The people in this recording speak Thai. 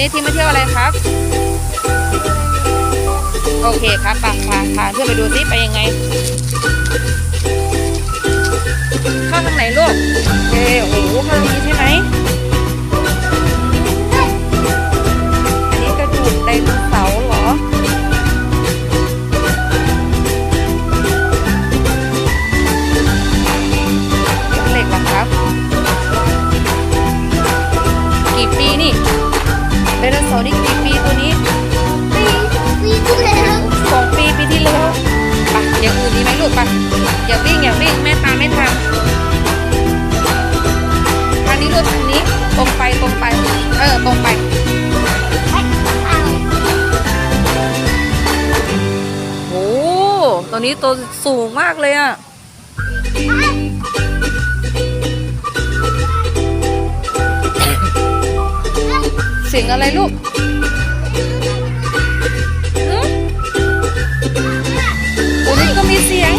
นี้ที่มาเที่ยวอะไรครับ โอเคครับปะพาพาเพื่อนไปดูซิไปยังไง เข้าทางไหนลูก ไดโนเสาร์นี่กี่ปีตัวนี้ปีที่แล้วสองปีปีที่แล้วไปอย่างอื่นดีไหมลูกไปอย่าวิ่งอย่าวิ่งแม่ตามไม่ทันทางนี้ลูกทางนี้ตรงไปตรงไป เออตรงไปโอ้ตัวนี้ตัวสูงมากเลยอะ เสียงอะไรลูกตัวนี้ก็มีเสียง